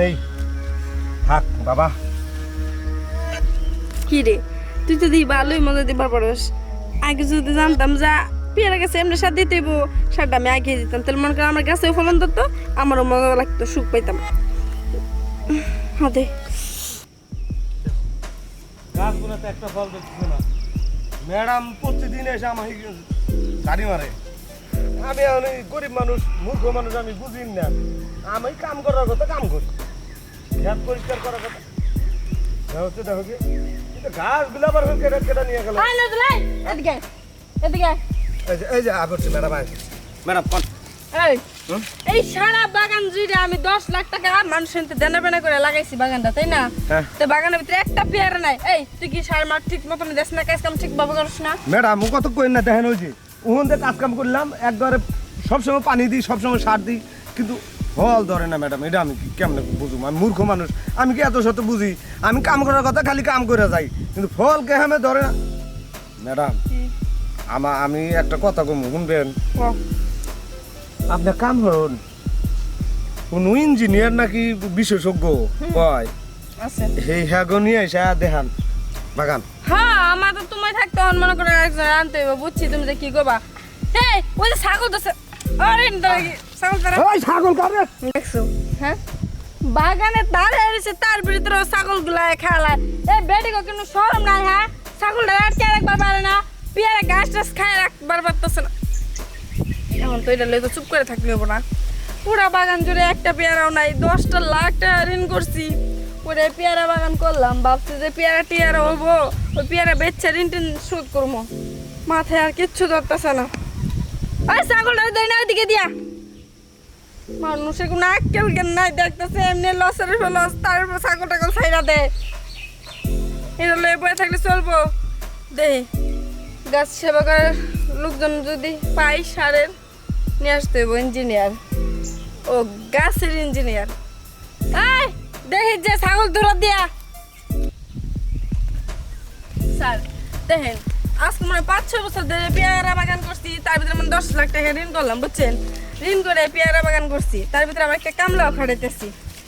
নেই। থাক বাবা। কি রে? তুই তো দি ভালোই মজা দিবার পারস। আগে যদি জানতাম যা পেয়ারা গাছে এমনি সার দিতে সারটা আমি আগে দিতাম। তাহলে মনে কর আমার গাছে ফলন ধরতো আমারও মজা লাগতো সুখ পাইতাম। হাতে গাছগুলোতে একটা ফল দেখছি না? ম্যাডাম প্রতিদিন এসে আমাকে গাড়ি মারে। আমি গরিব মানুষ মূর্খ মানুষ আমি বুঝি না আমি কাম করার কথা কাম করি ঘাট পরিষ্কার করার কথা। দেখো তো, দেখো কি। কিন্তু গাছগুলো আবার কেটে কেটে নিয়ে গেল। এদিকে এদিকে এই যে আবরছি ম্যাডাম ম্যাডাম কোন এই এই সারা বাগান জুড়ে আমি দশ লাখ টাকা মানুষের দেনা বেনা করে লাগাইছি বাগানটা তাই না? হ্যাঁ। তো বাগানের ভিতরে একটা পেয়ারা নাই। এই তুই কি সার মাঠ ঠিক মতন দেশ না কাজ কাম ঠিক ভাবে করিস না? ম্যাডাম ও কত কই না দেখেন ওই যে ওখান থেকে কাজ কাম করলাম একবারে সবসময় পানি দিই সবসময় সার দিই কিন্তু ফল ধরে না ম্যাডাম এটা আমি কেমনে বুঝুম আমি মূর্খ মানুষ। আমি কি এত শত বুঝি? আমি কাম করার কথা খালি কাম করে যাই কিন্তু ফল কে হামে ধরে না? ম্যাডাম আমা আমি একটা কথা কম শুনবেন? আপনি কাম করুন। কোন ইঞ্জিনিয়ার নাকি বিশেষজ্ঞ? কয়? আছে। সেই হ্যাগো নিয়ে এসে দেখান। বাগান। হ্যাঁ আমার তো তুমি থাকতে হন মনে করে আনতে হইব বুঝছি তুমি যে কি করবা? এই ওই যে ছাগল তো ছাগল কারে দেখছ হ্যাঁ? বাগানে তার এসে তার ভিতরে ছাগলগুলা খেলা এই বেটি কো কিন্তু সরম নাই হ্যাঁ? ছাগলটা আটকে রাখবার পারে না পিয়ারা গাছ টাছ খায় রাখবার পারতেছে না। এখন তো এটা লইতো চুপ করে থাকলে হব না। পুরা বাগান জুড়ে একটা পেয়ারাও নাই দশটা লাখ টাকা ঋণ করছি। ওরে পেয়ারা বাগান করলাম ভাবছি যে পেয়ারা টিয়ারা হব ওই পেয়ারা বেচছে ঋণ টিন শোধ করব। মাথায় আর কিচ্ছু ধরতেছে না। ওই ছাগলটা দেয় না ওইদিকে দিয়া। মানুষের কোনো আক্কেল জ্ঞান নাই দেখতেছে, এমনি লসের লস, তার উপর ছাগল টাগল ছাইরা দে। এটা লয়ে বয়ে থাকলে চলবো। দে, গাছ সেবা করার লোকজন যদি পাই সারের, নিয়ে আসতে হইব ইঞ্জিনিয়ার ও গাছের ইঞ্জিনিয়ার এই দেখি যে ছাগল দূর দিয়া। স্যার, দেখেন। আজকে মানে পাঁচ ছয় বছর ধরে পেয়ারা বাগান করছি তার ভিতরে মানে দশ লাখ টাকা ঋণ করলাম বুঝছেন? ঋণ করে পেয়ারা বাগান করছি তার ভিতরে আবার একটা কামলাও খাটাইতেছি।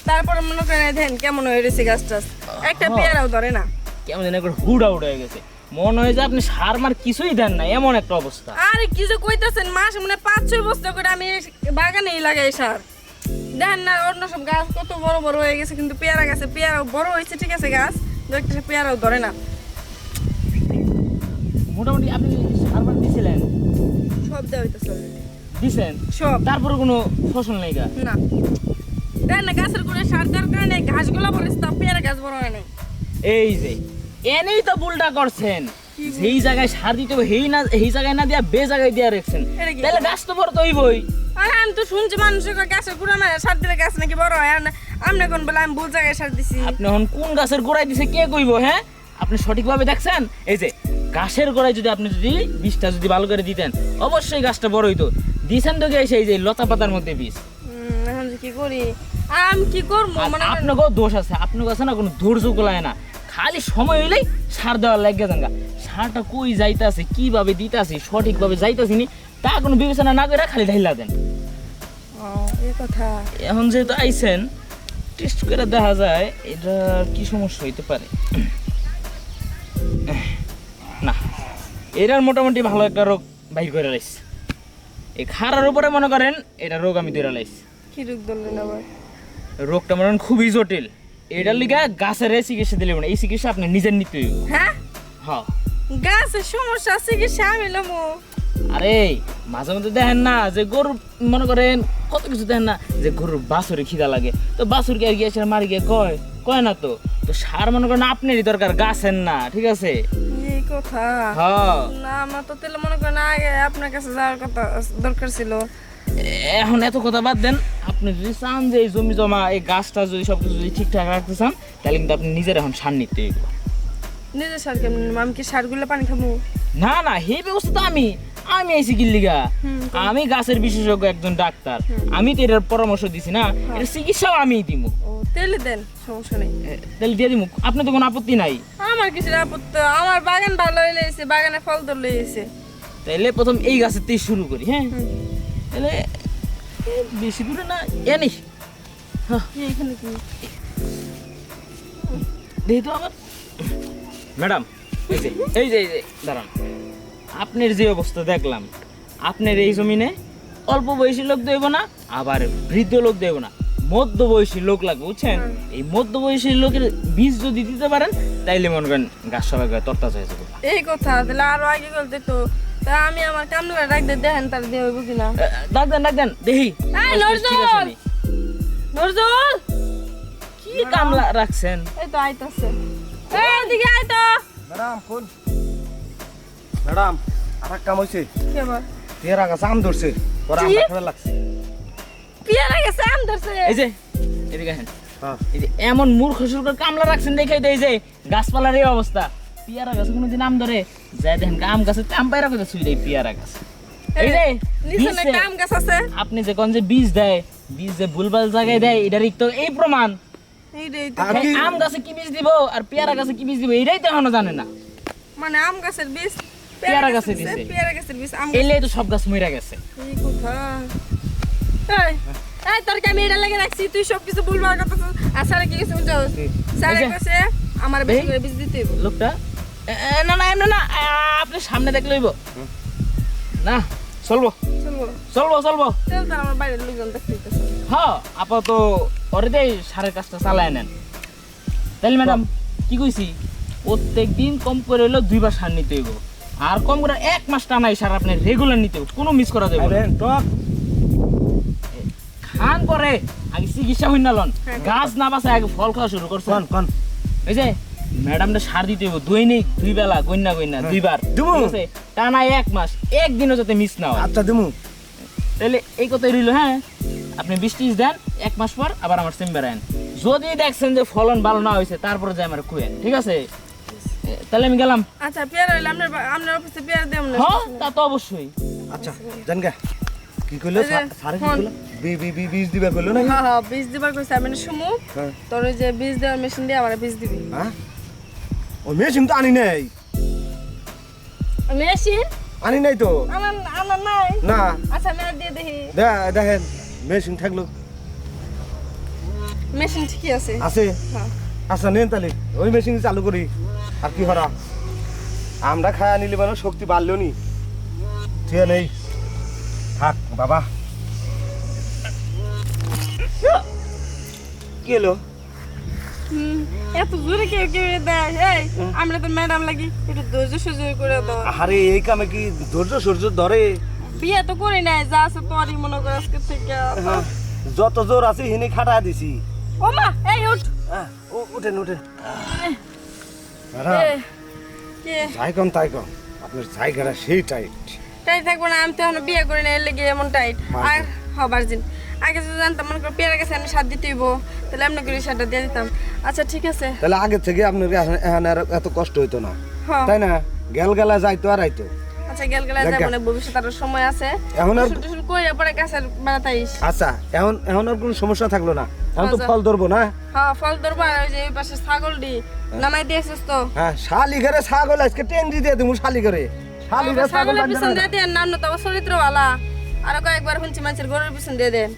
তারপরে মনে করেন দেখেন কেমন হয়ে রয়েছে গাছ টাছ একটা পেয়ারাও ধরে না। কেমন যেন একবার হুড হয়ে গেছে। মনে হয় যে আপনি সার মার কিছুই দেন না এমন একটা অবস্থা। আরে কিছু কইতেছেন মাস মানে পাঁচ ছয় বছর করে আমি বাগানেই লাগাই সার। দেখেন না অন্য সব গাছ কত বড় বড় হয়ে গেছে কিন্তু পেয়ারা গাছে পেয়ারা বড় হয়েছে ঠিক আছে গাছ একটা পেয়ারাও ধরে না। মোটামুটি আপনি সার মার দিছিলেন? সব দেওয়া হইতেছে দিছেন? সব। তারপরে কোনো ফসল নেই গা? না। না গাছের করে সার দেওয়ার কারণে ঘাসগুলো বলেছে তা পেয়ারা গাছ বড় হয় নাই। এই যে এনেই তো ভুলটা করছেন। যেই জায়গায় সার দিতে হবে সেই না এই জায়গায় না দিয়া বে জায়গায় দিয়া রাখছেন। তাহলে গাছ তো বড় তো হইবই। আরে আমি তো শুনছি মানুষের গাছের গুঁড়া মারে সার দিলে গাছ নাকি বড় হয়? আর আপনি কোন বলে আমি ভুল জায়গায় সার দিছি। আপনি এখন কোন গাছের গোড়ায় দিছে কে কইব হ্যাঁ? আপনি সঠিকভাবে দেখছেন? এই যে গাছের গোড়ায় যদি আপনি যদি বীজটা যদি ভালো করে দিতেন অবশ্যই গাছটা বড় হইতো। দিছেন তো গিয়ে সেই যে লতা পাতার মধ্যে বীজ। কি করি? আমি কি করব? মানে আপনাকেও দোষ আছে আপনার কাছে না কোনো ধৈর্য গোলায় না। খালি সময় হইলেই সার দেওয়ার লাগে জানগা সারটা কই যাইতাছে কীভাবে দিতাছে সঠিকভাবে যাইতাছে নি তা কোনো বিবেচনা না করে খালি ঢাইলা দেন। কথা। এখন যেহেতু আইছেন টেস্ট করে দেখা যায় এটা কি সমস্যা হইতে পারে? এটার মোটামুটি ভালো একটা রোগ বাইর করে লাইছে। এই খারার উপরে মনে করেন এটা রোগ আমি ধরে লাইছি। কি রোগ ধরলেন আবার? রোগটা মনে খুবই জটিল। এটার লিগা গাছের চিকিৎসা দিলে এই চিকিৎসা আপনি নিজের নিতে হ্যাঁ? হ্যাঁ গাছের সমস্যা আছে কি সামিল আরে মাঝে মধ্যে দেখেন না যে গরু মনে করেন কত কিছু দেখেন না যে গরুর বাছুরে খিদা লাগে। তো বাছুরকে আর গিয়েছে মারি গিয়ে কয়? কয় না তো? তো সার মনে করেন আপনারই দরকার গাছের না ঠিক আছে? কথা? হ্যাঁ। না আমার তো তাহলে মনে করেন আগে আপনার কাছে যাওয়ার কথা দরকার ছিল। এখন এত কথা বাদ দেন আপনি যদি চান যে এই জমি জমা এই গাছটা যদি সব কিছু যদি ঠিকঠাক রাখতে চান তাহলে কিন্তু আপনি নিজের এখন সার নিতে নিজের সার কেমন? আমি কি সারগুলো পানি খাব? না না সেই ব্যবস্থা তো আমি। আমি আইছি গিল্লিগা আমি গাছের বিশেষজ্ঞ একজন ডাক্তার। আমি তো এটার পরামর্শ দিছি না এটা চিকিৎসাও আমি দিব তেলে দেন সমস্যা নেই। তাহলে দিয়ে দিব আপনার তো কোনো আপত্তি নাই? আমার কিছু আপত্তি আমার বাগান ভালো হয়ে এসে বাগানে ফল ধরলে এসে প্রথম এই গাছের থেকে শুরু করি হ্যাঁ? তাহলে বেশি দূরে না এ নেই এখানে কি? দেখি তো আমার ম্যাডাম এই যে এই যে দাঁড়ান। আপনার যে অবস্থা দেখলাম আপনার এই জমিনে অল্প বয়সী লোক দেব না আবার বৃদ্ধ লোক দেব না মধ্য বয়সী লোক লাগবে বুঝছেন? এই মধ্য বয়সী লোকের বীজ যদি দিতে পারেন তাইলে মনে করেন গাছ সবাই তরতাজা হয়ে যাবে। এই কথা তাহলে আরও আগে বলতে তো তা আমি আমার কামলা ডাক দিয়ে দেখেন তার দিয়ে হইব কিনা? ডাক দেন ডাক দেন দেখি নজরুল! নজরুল! কি কামলা রাখছেন? এই তো আইতাছে। এই এদিকে আয় তো। ম্যাডাম কোন ম্যাডাম আর এক কাম হয়েছে কি আবার? তেরা গাছ আম ধরছে পরে কি? আমরা খেলা লাগছে। পিয়ারা গেছে আম ধরছে? এই যে এদিকে আসেন। হ্যাঁ। এই যে এমন মূর্খ সুর্খ কামলা রাখছেন দেখাই তো এই যে গাছপালার এই অবস্থা। পিয়ারা গাছে কোনোদিন আম ধরে যাই দেখেন আম গাছে আম পায়রা কোথায় ছুঁই দেয় পিয়ারা গাছ এই যে দেয়। আম গাছ আছে? আপনি যে কোন যে বীজ দেয় বীজ যে ভুলভাল জায়গায় দেয় এটারই তো এই প্রমাণ। আম গাছে কি বীজ দিব আর পেয়ারা গাছে কি বীজ দিব এটাই তো এখনও জানে না। মানে আম গাছের বীজ? পেয়ারা গাছে দিছে, দিছে। পেয়ারা গাছের বীজ আম এলে তো সব গাছ মরে গেছে। এই কথা? এই এই তোর কি আমি এটা লাগে রাখছি? তুই সব কিছু ভুলবার কথা আর স্যার কি কিছু বুঝাও স্যার কাছে আমার বেশি করে বীজ দিতে হইব। লোকটা? না না এমনি না আপনি সামনে দেখলে হইব। না? চলবো। চলবো। চলবো চলবো। চল তার আমার বাইরের লোকজন দেখতে হইতেছে। হ্যাঁ আপাতত ওরে দেই সারের কাজটা চালায় নেন। তাহলে ম্যাডাম কি কইছি? প্রত্যেক দিন কম করে হইল দুইবার সার নিতে হইব। আর কম করে এক মাস টানাই সার আপনি রেগুলার নিতে কোনো মিস করা যাবে টক। খান পরে আগে চিকিৎসা হইন না লন। হ্যাঁ। গাছ না বাসায় আগে ফল খাওয়া শুরু করছেন কোন কোন। এই যে ম্যাডামটা সার দিতে হইব দৈনিক দুই বেলা গন্যা গন্যা দুইবার। আছে? টানা এক মাস একদিনও যাতে মিস না হয়। আচ্ছা দিমু। তাহলে এই কথাই রইল হ্যাঁ? আপনি বিশ ত্রিশ দেন এক মাস পর আবার আমার চেম্বারে আন যদি দেখছেন যে ফলন ভালো না হয়েছে তারপরে যাই আমার কুয়েন ঠিক আছে? তাহলে আমি গেলাম। আচ্ছা পেয়ারা হইলে আপনার বা- আপনার অফিসে পেয়ারা দেব না। হ্যাঁ তা তো অবশ্যই। আচ্ছা জান গে কি কইলো? সারে কি। কইলো? বি বি বি বীজ দিবা কইলো না হ্যাঁ হ্যাঁ বীজ দিবার কইছে আমি শুমু হ্যাঁ। তোর যে বীজ দেওয়ার মেশিন দিয়ে আমার বীজ দিবি। হ্যাঁ? ও মেশিন তো আনি নাই। মেশিন আনি নাই তো। আমার আমার নাই? না। আচ্ছা আমি দিয়ে দেখি। দে- দেখেন মেশিন থাকল। মেশিন ঠিকই আছে। আছে? হ্যাঁ। আচ্ছা নেন তাহলে ওই মেশিন চালু করি। আর কি হরা? আমরা খায়া নিলে মানে শক্তি বাড়লো নি। ঠিক নেই। থাক বাবা। কি এলো হুম, এত জোরে কেউ কেউ দেয় এই আমরা তো ম্যাডাম লাগি একটু ধৈর্য সহ্য করে দাও। আরে এই কামে কি ধৈর্য সূর্য ধরে? বিয়ে তো করি নাই যা আছে তোরই মনে করে আজকে থেকে। হ্যাঁ, যত জোর আছে হিনে খাটা দিছি। ও মা এই উঠ। উঠেন উঠেন। এ, তাইকন আপনার জায়গাটা সেই টাইট টাইট থাকব না আমি তো এখন বিয়ে করি না এর লেগে এমন টাইট আর হবার দিন আগে তো জানতাম মনে করো পেয়ারা গেছে আমি সাত দিতে তাহলে এমনি করে সাতটা দিয়ে দিতাম। আচ্ছা ঠিক আছে। তাহলে আগে থেকে আপনার এখন আর এত কষ্ট হইতো না। তাই না? গেল গেলা যাইতো আর আইতো। আচ্ছা গেল গেলে দেখা। যাব না আরও সময় আছে। এখন আর শুধু শুধু পরে গাছের বেড়াতাইস আচ্ছা এখন এখন আর কোনো সমস্যা থাকল না। এখন তো আচ্ছা। ফল ধরবো না? হ্যাঁ ফল ধরবো আর ওই যে এই পাশে ছাগলটি নামাই দিয়েছিস তো। হ্যাঁ শালি ঘরে ছাগল আজকে টেন্ডি দিয়ে তুমি শালি ঘরে শালি ঘরে ছাগল পিছন। দিয়ে দেন নাম না তবে চরিত্র আর কয়েকবার শুনছি মানুষের গরুর পিছন দিয়ে দেন।